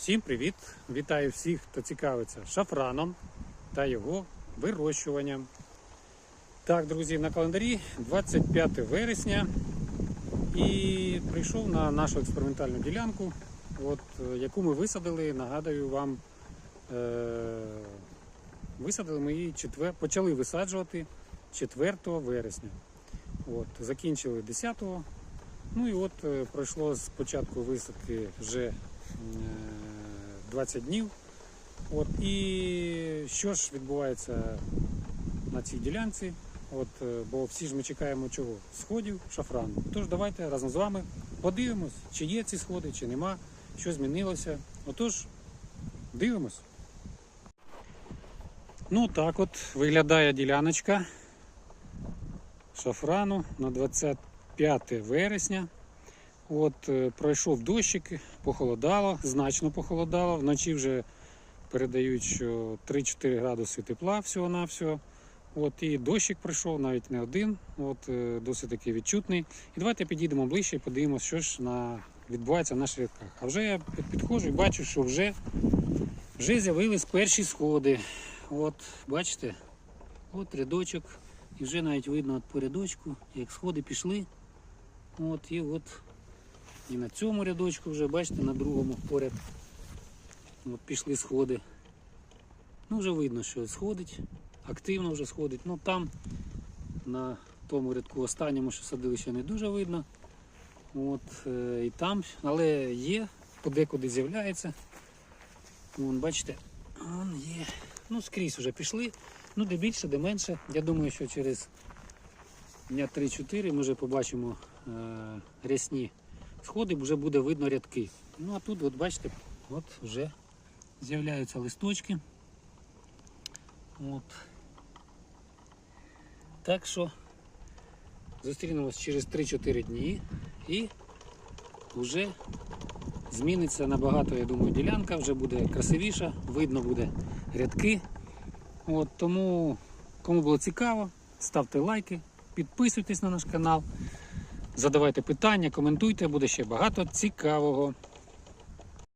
Всім привіт! Вітаю всіх, хто цікавиться шафраном та його вирощуванням. Так, друзі, на календарі 25 вересня і прийшов на нашу експериментальну ділянку, от, е, яку ми висадили, нагадую вам, е- висадили ми її четвер... почали висаджувати 4 вересня. От, закінчили 10-го. Ну і от е, пройшло з початку висадки вже е, 20 днів. От, і що ж відбувається на цій ділянці? От, е, бо всі ж ми чекаємо чого? Сходів шафрану. Тож давайте разом з вами подивимось, чи є ці сходи, чи нема, що змінилося. Отож, дивимось. Ну так от виглядає діляночка шафрану на 25 вересня. От е, пройшов дощик, похолодало, значно похолодало. Вночі вже передають, що 3-4 градуси тепла всього-навсього. От і дощик пройшов, навіть не один, от е, досить таки відчутний. І давайте підійдемо ближче і подивимося, що ж на відбувається на рядках. А вже я підходжу і бачу, що вже, вже з'явились перші сходи. От, бачите, от рядочок. І вже навіть видно от по рядочку, як сходи пішли. От і от і на цьому рядочку вже, бачите, на другому поряд. От пішли сходи. Ну, вже видно, що сходить, активно вже сходить. Ну там на тому рядку останньому, що садили, ще не дуже видно. От, е, і там, але є, подекуди з'являється. Вон, бачите, вон є. Ну, скрізь вже пішли. Ну, де більше, де менше. Я думаю, що через дня 3-4 ми вже побачимо е, рясні сходи, вже буде видно рядки. Ну а тут, от бачите, от вже з'являються листочки. От. Так що зустрінемось через 3-4 дні і вже зміниться набагато, я думаю, ділянка, вже буде красивіша, видно буде рядки. От, тому, кому було цікаво, ставте лайки, підписуйтесь на наш канал, задавайте питання, коментуйте, буде ще багато цікавого.